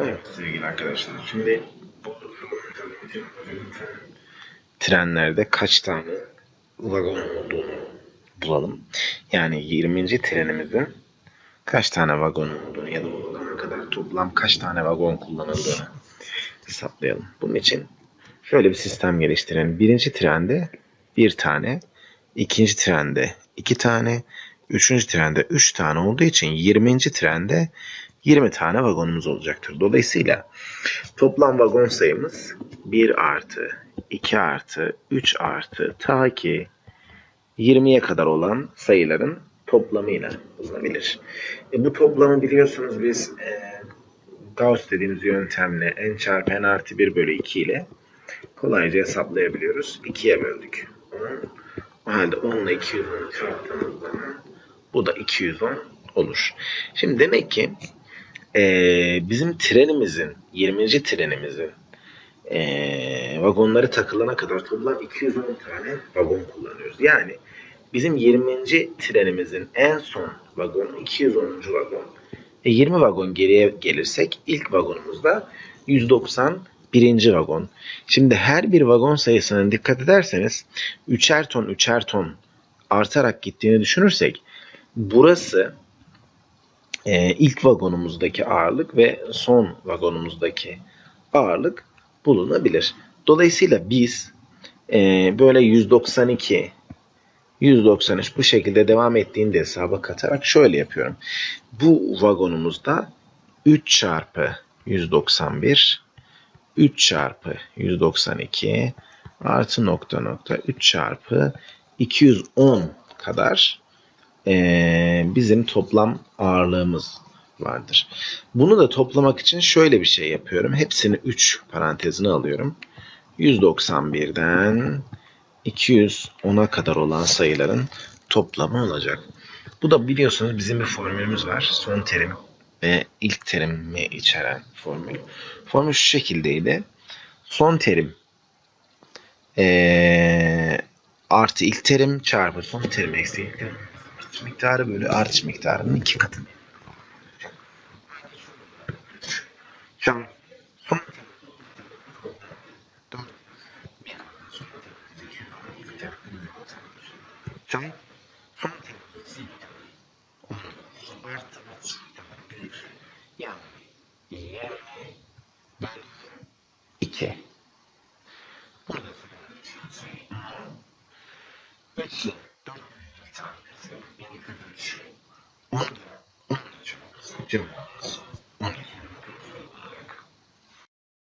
Evet sevgili arkadaşlar. Şimdi bu trenlerde kaç tane vagon olduğunu bulalım. Yani 20. trenimizin kaç tane vagon olduğunu ya da zamana kadar toplam kaç tane vagon kullanıldığını hesaplayalım. Bunun için şöyle bir sistem geliştirelim. Birinci trende bir tane, ikinci trende iki tane, üçüncü trende üç tane olduğu için 20. trende 20 tane vagonumuz olacaktır. Dolayısıyla toplam vagon sayımız 1 artı, 2 artı, 3 artı ta ki 20'ye kadar olan sayıların toplamıyla bulunabilir. E, bu toplamı biliyorsunuz biz e, Gauss dediğimiz yöntemle n çarpı n artı 1 bölü 2 ile kolayca hesaplayabiliyoruz. 2'ye böldük. 10. O halde 10 ile 210'u çarptığımız zaman bu da 210 olur. Şimdi demek ki ee, bizim trenimizin 20. trenimizin ee, vagonları takılana kadar toplam 210 tane vagon kullanıyoruz. Yani bizim 20. trenimizin en son vagonu 210. vagon. E, 20 vagon geriye gelirsek ilk vagonumuzda 191. vagon. Şimdi her bir vagon sayısına dikkat ederseniz 3'er ton 3'er ton artarak gittiğini düşünürsek burası e, ilk vagonumuzdaki ağırlık ve son vagonumuzdaki ağırlık bulunabilir. Dolayısıyla biz e, böyle 192, 193 bu şekilde devam ettiğinde hesaba katarak şöyle yapıyorum. Bu vagonumuzda 3 çarpı 191, 3 çarpı 192 artı nokta nokta 3 çarpı 210 kadar ee, bizim toplam ağırlığımız vardır. Bunu da toplamak için şöyle bir şey yapıyorum. Hepsini 3 parantezine alıyorum. 191'den 210'a kadar olan sayıların toplamı olacak. Bu da biliyorsunuz bizim bir formülümüz var. Son terim ve ilk terimi içeren formül. Formül şu şekildeydi. Son terim ee, artı ilk terim çarpı son terim eksi ilk terim miktarı bölü artış miktarının iki katı. Şu an son şu an son artı yani bölü iki. Bunu da еще. Надо, надо чем-то заниматься.